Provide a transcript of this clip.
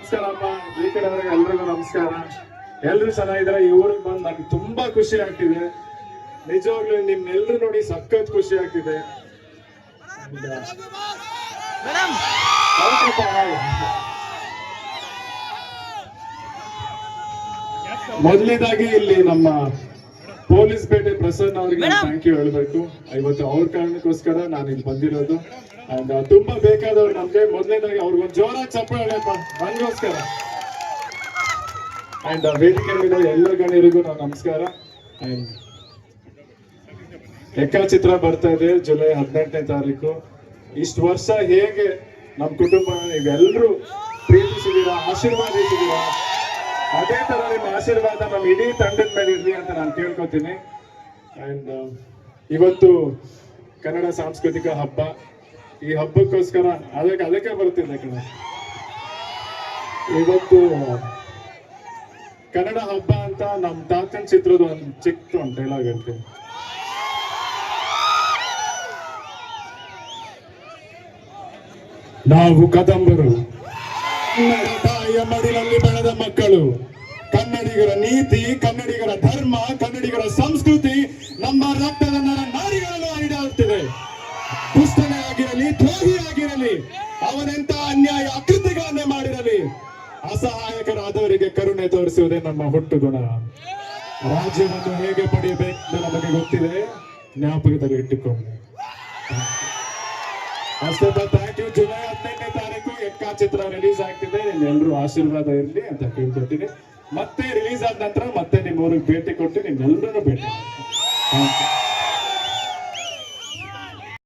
ನಮಸ್ಕಾರಮ್ಮ ಈ ಕಡೆ ಎಲ್ರಿಗೂ ನಮಸ್ಕಾರ. ಎಲ್ರು ಚೆನ್ನಾಗಿದ್ರೆ ಈ ಊರಿಗೆ ಬಂದು ನನಗೆ ತುಂಬಾ ಖುಷಿ ಆಗ್ತಿದೆ. ನಿಜವಾಗ್ಲೂ ನಿಮ್ನೆಲ್ರು ನೋಡಿ ಸಖತ್ ಖುಷಿ ಆಗ್ತಿದೆ. ಮೊದಲಿದಾಗಿ ಮೊದಲನೇದಾಗಿ ಇಲ್ಲಿ ನಮ್ಮ ಪೊಲೀಸ್ ಪೇಟೆ ಪ್ರಸನ್ನ ಅವರಿಗೆ. ಥ್ಯಾಂಕ್ ಯು ಹೇಳ್ಬೇಕು. ಇವತ್ತು ಅವ್ರ ಕಾರಣಕ್ಕೋಸ್ಕರ ನಾನು ಇಲ್ಲಿ ಬಂದಿರೋದು. ಅಂಡ್ ತುಂಬಾ ಬೇಕಾದವ್ರು ನಮ್ಗೆ. ಮೊದಲನೇದಾಗಿ ಅವ್ರಿಗೊಂದು ಜೋರಾಗಿ ಚಪ್ಪಾಳೆಪ್ಪ ನನಗೋಸ್ಕರ. ಅಂಡ್ ವೇದಿಕೆ ಮೇಲೆ ಎಲ್ಲ ಗಣ್ಯರಿಗೂ ನಾವು ನಮಸ್ಕಾರ. ಅಂಡ್ ಚಿತ್ರ ಬರ್ತಾ ಇದೆ ಜುಲೈ ಹದಿನೆಂಟನೇ ತಾರೀಕು. ಇಷ್ಟು ವರ್ಷ ಹೇಗೆ ನಮ್ಮ ಕುಟುಂಬ ನೀವೆಲ್ಲರೂ ಪ್ರೀತಿಸಿದೀರಾ ಆಶೀರ್ವಾದಿಸಿದೀರಾ? ಅದೇ ತರ ನಿಮ್ಮ ಆಶೀರ್ವಾದ ನಮ್ಮ ಇಡೀ ತಂಡದ ಮೇಲೆ ಇರ್ಲಿ ಅಂತ ನಾನು ಕೇಳ್ಕೊತೀನಿ. ಅಂಡ್ ಇವತ್ತು ಕನ್ನಡ ಸಾಂಸ್ಕೃತಿಕ ಹಬ್ಬ. ಈ ಹಬ್ಬಕ್ಕೋಸ್ಕರ ಅದಕ್ಕೆ ಅದಕ್ಕೆ ಬರ್ತಿದ್ದೆ ಕಣ. ಇವತ್ತು ಕನ್ನಡ ಹಬ್ಬ ಅಂತ ನಮ್ಮ ತಾತನ ಚಿತ್ರದ ಒಂದು ಚಿಕ್ಕ ಒಂದು ಡೈಲಾಗ್ ಹೇಳ್ತೀನಿ ನಾವು ಕದಂಬರು. ತಾಯಿಯ ಮಡಿಲಲ್ಲಿ ಮಕ್ಕಳು, ಕನ್ನಡಿಗರ ನೀತಿ, ಕನ್ನಡಿಗರ ಧರ್ಮ, ಕನ್ನಡಿಗರ ಸಂಸ್ಕೃತಿ, ನಮ್ಮ ರಕ್ತದ ನರ ನಾರಿಗಳನ್ನು ಹರಿದಾಡುತ್ತಿದೆ ಪುಸ್ತನೆ ಆಗಿರಲಿ, ದ್ರೋಹಿ ಆಗಿರಲಿ ಅವನೆಂತ ಅನ್ಯಾಯ ಅಕೃತಿಗಳನ್ನೇ ಮಾಡಿರಲಿ, ಅಸಹಾಯಕರಾದವರಿಗೆ ಕರುಣೆ ತೋರಿಸುವುದೇ ನಮ್ಮ ಹುಟ್ಟು ಗುಣ ರಾಜ್ಯವನ್ನು ಹೇಗೆ ಪಡೆಯಬೇಕು ನಮಗೆ ಗೊತ್ತಿದೆ. ಜ್ಞಾಪಕದಲ್ಲಿ ಇಟ್ಟುಕೊಂಡು ಅಷ್ಟೇ ಥ್ಯಾಂಕ್ ಯು ಜುಲೈ ಹದಿನೆಂಟನೇ ಚಿತ್ರ ರಿಲೀಸ್ ಆಗ್ತಿದೆ. ನಿಮ್ಮೆಲ್ಲರೂ ಆಶೀರ್ವಾದ ಇರಲಿ ಅಂತ ಕೇಳ್ಕೊತೀನಿ ಮತ್ತೆ ರಿಲೀಸ್ ಆದ ನಂತರ ಮತ್ತೆ ನಿಮ್ಮ ಊರಿಗೆ ಭೇಟಿ ಕೊಟ್ಟು ನಿಮ್ಮೆಲ್ಲರೂ ಭೇಟಿ.